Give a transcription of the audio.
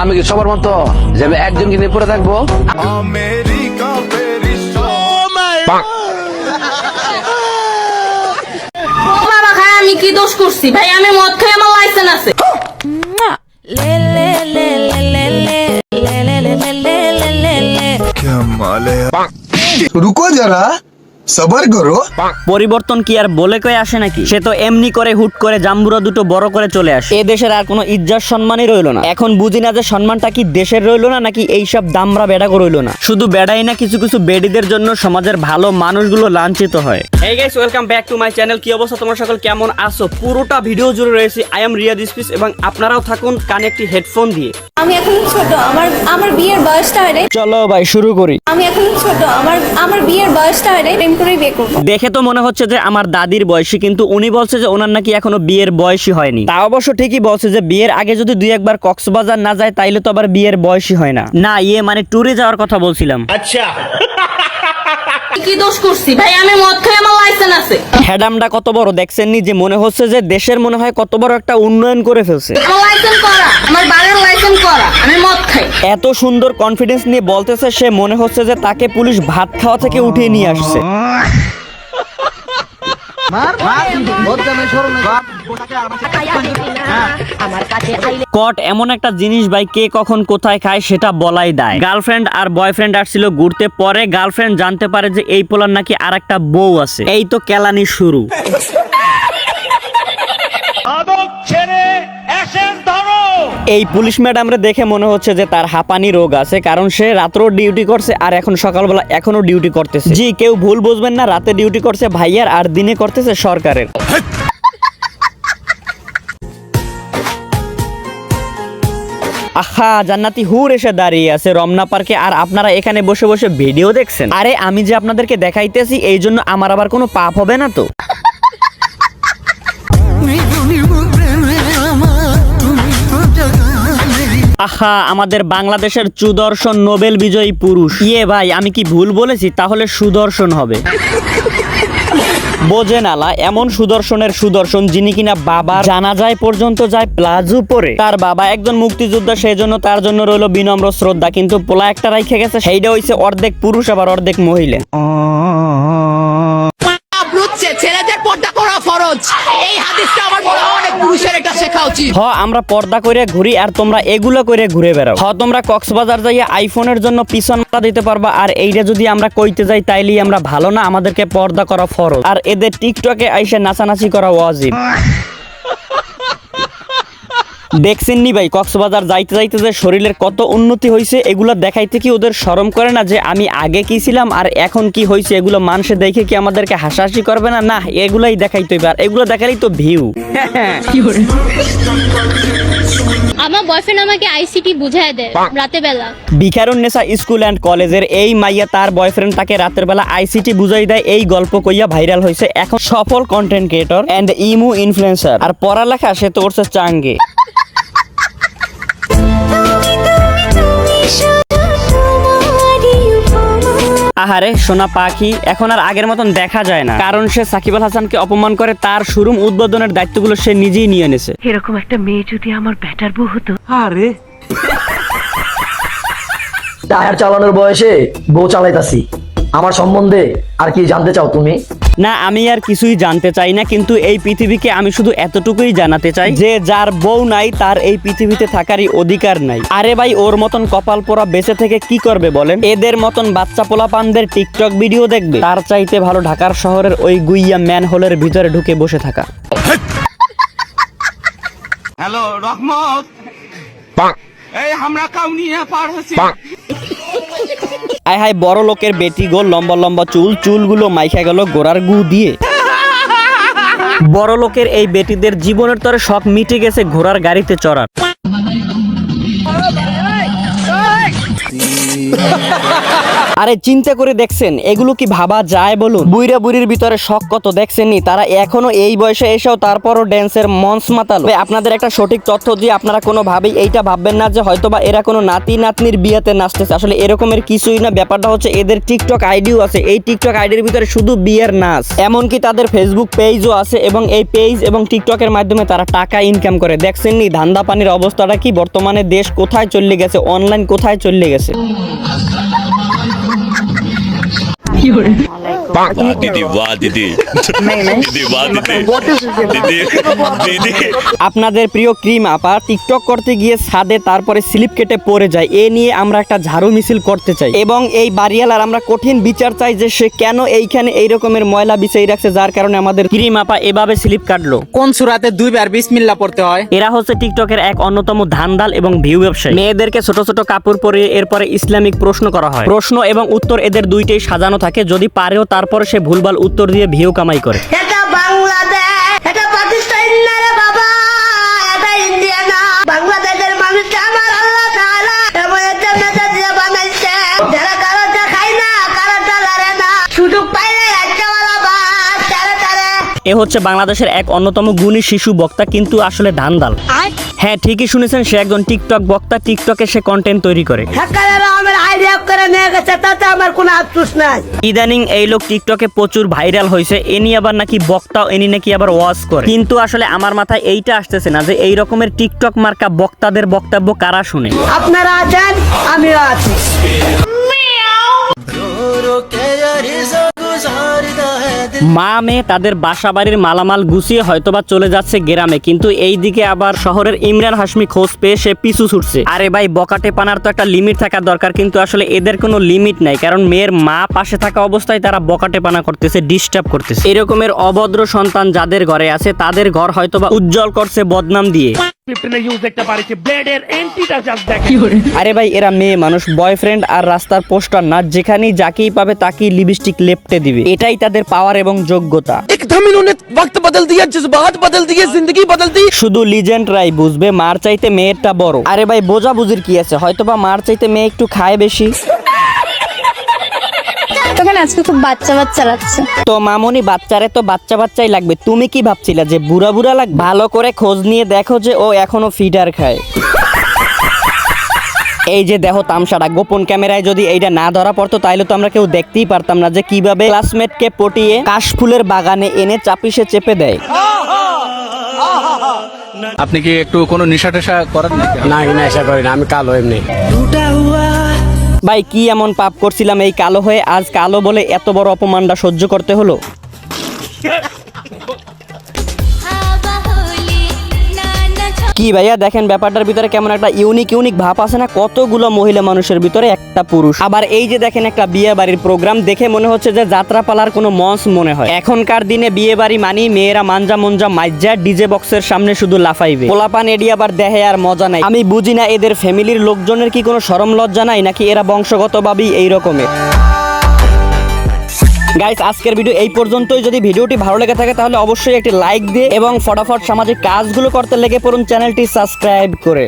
আমি কি সবার মতো যে আমি একজনকে নিয়ে পড়ে থাকবো বাবা খায় আমি কি দোষ করছি ভাই আমি মদ খাই আমার লাইসেন্স আছে रुको जरा পরিবর্তন কি আর বলে কয়ে আসে নাকি? সে তো এমনি করে হুট করে জাম্বুরা দুটো বড় করে চলে আসে। এ দেশের আর কোনো ইজ্জত সম্মানই রইল না। এখন বুঝি না যে সম্মানটা কি দেশের রইল না নাকি এইসব দামরা বেডাগো রইল না। শুধু বেড়াই না, কিছু কিছু বেডিদের জন্য সমাজের ভালো মানুষগুলো লাঞ্ছিত হয়। এই guys welcome back to my channel কি অবস্থা তোমার সকল? কেমন আছো? পুরোটা ভিডিও জুড়ে রয়েছে আই এম রিয়াদ এবং আপনারাও থাকুন কানে একটি হেডফোন দিয়ে। আমি এখন ছোট আমার আমার বিয়ের বয়সটা হলে চলো ভাই শুরু করি। আমি এখন ছোট আমার আমার বিয়ের বয়সটা হলে প্রেম করেই বিয়ে করব। দেখে তো মনে হচ্ছে যে আমার দাদির বয়সী কিন্তু উনি বলছে যে ওনার নাকি এখনও বিয়ের বয়সী হয়নি। তা অবশ্য ঠিকই বলছে যে বিয়ের আগে যদি দুই একবার কক্সবাজার না যায় তাইলে তো আবার বিয়ের বয়সী হয় না। না ইয়ে মানে ট্যুরে যাওয়ার কথা বলছিলাম। কি দোষ করছি? ভাই আমি মদ খাই আমার লাইসেন্স আছে। হ্যাডামটা কত বড় দেখছেননি যে মনে হচ্ছে যে দেশের মনে হয় কত বড় একটা উন্নয়ন করে ফেলছে। আমার লাইসেন্স করা আমার বাড়ির লাইসেন্স করা আমি মদ খাই এত সুন্দর কনফিডেন্স নিয়ে বলতেছে, সে মনে হচ্ছে যে তাকে পুলিশ ভাত খাওয়া থেকে উঠিয়ে নিয়ে আসছে। কট এমন একটা জিনিস ভাই, কে কখন কোথায় খায় সেটা বলাই দেয়। গার্লফ্রেন্ড আর বয়ফ্রেন্ড আসছিল ঘুরতে, পরে গার্লফ্রেন্ড জানতে পারে যে এই পোলার নাকি আর একটা বউ আছে। এই তো কেলানি শুরু। এই পুলিশ ম্যাডামরে দেখে মনে হচ্ছে যে তার হাঁপানি রোগ আছে, কারণ সে রাত্রেও ডিউটি করছে আর এখন সকালবেলা এখনও ডিউটি করতেছে। জি, কেউ ভুল বুঝবেন না, রাতে ডিউটি করছে ভাইয়ার আর দিনে করতেছে সরকারের। আহা, জান্নাতি হুর এসে দাঁড়িয়ে আছে রমনা পার্কে। আর আপনারা এখানে বসে বসে ভিডিও দেখছেন? আরে, আমি যে আপনাদেরকে দেখাইতেছি, এই জন্য আমার আবার কোনো পাপ হবে না তো? আহা, আমাদের বাংলাদেশের সুদর্শন নোবেল বিজয়ী পুরুষ। ইয়ে ভাই, আমি কি ভুল বলেছি? তাহলে সুদর্শন হবে। বোঝে নালা এমন সুদর্শনের সুদর্শন যিনি কিনা বাবা জানা যায় পর্যন্ত যায়, প্লাজু পরে। তার বাবা একজন মুক্তিযোদ্ধা সেই জন্য তার জন্য রইল বিনম্র শ্রদ্ধা। কিন্তু পোলা একটা রাইখে গেছে, সেইটা হইছে অর্ধেক পুরুষ, আবার অর্ধেক মহিলা। ফরজ। এই হাদিসটা আমার মনে হয় অনেক পুরুষের এটা শেখা উচিত। হ, আমরা পর্দা করে ঘুরি আর তোমরা এগুলো করে ঘুরে বেড়াও। হ, তোমরা কক্সবাজার যাইয়া আইফোনের জন্য পিছন মাথা দিতে পারবা, আর এইটা যদি আমরা কইতে যাই, তাইলেই আমরা ভালো না, আমাদেরকে পর্দা করা ফরজ। আর এদের টিকটকে আইসে নাচানাচি করা ওয়াজিব। দেখছেননি ভাই কক্সবাজার যাইতে যাইতে যে শরীরের কত উন্নতি হয়েছে এগুলো দেখাইতে কি ওদের শরম করে না যে আমি আগে কি ছিলাম আর এখন কি হয়েছে এগুলো মানুষে দেখে কি আমাদেরকে হাসাহাসি করবে না? না এগুলাই দেখাইতে হইবে আর এগুলো দেখালেই তো ভিউ আমার বয়ফ্রেন্ড আমাকে আইসিটি বুঝায় দেয় রাতে বেলা। বিখারুন্নেসা স্কুল অ্যান্ড কলেজের এই মাইয়া তার বয়ফ্রেন্ড তাকে রাতের বেলা আইসিটি বুঝাই দেয় এই গল্প কইয়া ভাইরাল হয়েছে এখন সফল content creator and imo influencer আর পড়ালেখা সে তো করছে চাঙ্গে। আহারে সোনা পাখি এখন আর আগের মতন দেখা যায় না। কারণ সে সাকিব আল হাসানকে অপমান করে তার শোরুম উদ্বোধনের দায়িত্বগুলো সে নিজেই নিয়ে এনেছে। এরকম একটা মেয়ে যদি আমার নেছে টায়ার চালানোর বয়সে বউ চালাইতাছি। আমার সম্বন্ধে আর কি জানতে চাও তুমি? না আমি আর কিছুই জানতে চাই না কিন্তু এই পৃথিবীকে আমি শুধু এতটুকুই জানাতে চাই যে যার বউ নাই তার এই পৃথিবীতে থাকারই অধিকার নাই। আরে ভাই ওর মতন কপাল পোড়া বেঁচে থেকে কি করবে বলেন? এদের মতন বাচ্চা পোলা পানদের টিকটক ভিডিও দেখবে। তার চাইতে ভালো ঢাকার শহরের ওই গুইয়া ম্যান হোলের ভিতরে ঢুকে বসে থাকা। হ্যালো রহমত। এই আমরা কাউনিয়া পার হচ্ছি আয় হায়, বড় লোকের বেটি গো, লম্বা লম্বা চুল, চুলগুলো মাইখা গেল গোড়ার গু দিয়ে। বড় লোকের এই বেটিদের জীবনের তরে শখ মিটে গেছে ঘোড়ার গাড়িতে চড়ার। আরে চিন্তা করে দেখছেন, এগুলো কি ভাবা যায় বলুন? বুইরা বুড়ির ভিতরে শখ কত দেখছেননি তারা এখনও এই বয়সে এসেও তারপরও ড্যান্সের মঞ্চ মাতাল। আপনাদের একটা সঠিক তথ্য দিয়ে আপনারা কোনোভাবেই এইটা ভাববেন না যে হয়তোবা এরা কোনো নাতি নাতনির বিয়েতে নাচতেছে। আসলে এরকমের কিছুই না, ব্যাপারটা হচ্ছে এদের টিকটক আইডিও আছে। এই টিকটক আইডির ভিতরে শুধু বিয়ের নাচ। এমনকি তাদের ফেসবুক পেজও আছে এবং এই পেজ এবং টিকটকের মাধ্যমে তারা টাকা ইনকাম করে। দেখছেননি ধান্দা পানির অবস্থাটা কি? বর্তমানে দেশ কোথায় চলে গেছে? অনলাইন কোথায় চলে গেছে? দিদি বাহ দিদি আপনাদের প্রিয় ক্রিম আপা টিকটক করতে গিয়ে ছাদে তারপরে স্লিপ কেটে পড়ে যায়। এ নিয়ে আমরা একটা ঝাড়ু মিছিল করতে চাই। এবং এই বাড়িয়ালার আমরা কঠিন বিচার চাই যে সে কেন এইখানে এই রকমের ময়লা বিছাই রাখছে যার কারণে আমাদের ক্রিম আপা এভাবে স্লিপ কাটলো। কোন সুরাতে দুইবার বিসমিল্লা পড়তে হয়? এরা হচ্ছে টিকটকের এক অন্যতম ধানদাল এবং ভিউ ব্যবসায়ী। মেয়েদেরকে ছোট ছোট কাপড় পরে এরপরে ইসলামিক প্রশ্ন করা হয়। প্রশ্ন এবং উত্তর এদের দুইটাই সাজানো থাকে। যদি পারেও তারপরে সে ভুলভাল উত্তর দিয়ে ভিউ কাম কামাই করে। এটা বাংলাদেশ এটা পাকিস্তান না রে বাবা এটা ইন্ডিয়া না। বাংলাদেশের মানুষকে আমার আল্লাহ তাআলা এমন একটা মেজাজ দিয়ে বানাইছে যারা কারোটা খায় না কারোটা লড়ে না। সুযোগ পাইলে রাজ্যওয়ালা বাস তারে তারে। এ হচ্ছে বাংলাদেশের এক অন্যতম গুণী শিশু বক্তা কিন্তু আসলে ধান্দাল। হ্যাঁ ঠিকই শুনেছেন সে একজন টিকটক বক্তা টিকটকে সে কন্টেন্ট তৈরি করে। আইডিয়া করে নিয়ে গেছে তাতে আমার কোনো আফসোস নাই। ইদানিং এই লোক টিকটকে প্রচুর ভাইরাল হয়েছে এনি আবার নাকি বক্তাও এনি নাকি আবার ওয়াজ করে। কিন্তু আসলে আমার মাথায় এইটা আসতেছে না যে এই রকমের টিকটক মার্কা বক্তাদের বক্তব্য কারা শুনে? আপনারা আছেন? আমিও আছি। মা মেয়ে তাদের বাসা বাড়ির মালামাল গুছিয়ে হয়তোবা চলে যাচ্ছে গ্রামে কিন্তু এই দিকে আবার শহরের ইমরান হাসমি খোঁজ পেয়ে সে পিছু ছুটছে। আরে ভাই বকাটে পানার তো একটা লিমিট থাকা দরকার কিন্তু আসলে এদের কোনো লিমিট নাই কারণ মেয়ের মা পাশে থাকা অবস্থায় তারা বকাটে পানা করতেছে ডিস্টার্ব করতেছে। এরকমের অভদ্র সন্তান যাদের ঘরে আছে তাদের ঘর হয়তোবা উজ্জ্বল করছে বদনাম দিয়ে। আরে ভাই এরা মেয়ে মানুষ বয়ফ্রেন্ড আর রাস্তার পোস্টার না যেখানেই যাকেই পাবে তাকেই লিপস্টিক লেপটে দিবে। এটাই তাদের পাওয়ার এবং যোগ্যতা। শুধু লিজেন্ডরাই বুঝবে মার চাইতে মেয়েরটা বড়। আরে ভাই বোঝা বুঝির কি আছে? হয়তোবা মার চাইতে মেয়ে একটু খায় বেশি। তো মামনি বাচ্চারে তো বাচ্চা বাচ্চাই লাগবে। তুমি কি ভাবছিলা যে বুড়া বুড়া লাগ ভালো করে খোঁজ নিয়ে দেখো যে ও এখনও ফিডার খায়। এই যে দেখো তামসাটা গোপন ক্যামেরায় যদি এইটা না ধরা পড়তো তাইলে তো আমরা কেউ দেখতেই পারতাম না যে কীভাবে ক্লাসমেটকে পটিয়ে কাশফুলের বাগানে এনে চাপিসে চেপে দেয়। আপনি কি একটু কোনো নেশা টেশা করেন না নেশা করি না আমি কালো এমনি। ভাই কি এমন পাপ করছিলাম এই কালো হয়ে? আজ কালো বলে এত বড় অপমানটা সহ্য করতে হলো? কি ভাইয়া? দেখেন ব্যাপারটার ভিতরে কেমন একটা ইউনিক ইউনিক ভাব আছে না? কতগুলো মহিলা মানুষের ভিতরে একটা পুরুষ। আবার এই যে দেখেন একটা বিয়ে বাড়ির প্রোগ্রাম দেখে মনে হচ্ছে যে যাত্রাপালার কোনো মঞ্চ মনে হয়। এখনকার দিনে বিয়ে বাড়ি মানি মেয়েরা মাঞ্জা মঞ্জা মাইজা ডিজে বক্সের সামনে শুধু লাফাইবে। পোলাপান এডি আবার দেহে আর মজা নাই। আমি বুঝি না এদের ফ্যামিলির লোকজনের কি কোনো সরম লজ্জা নাই, নাকি এরা বংশগতভাবেই এই রকমের গাইস আজকের ভিডিও এই পর্যন্তই। যদি ভিডিওটি ভালো লেগে থাকে, তাহলে অবশ্যই একটি লাইক দিয়ে এবং ফটাফট সামাজিক কাজগুলো করতে লেগে পড়ুন চ্যানেলটি সাবস্ক্রাইব করে।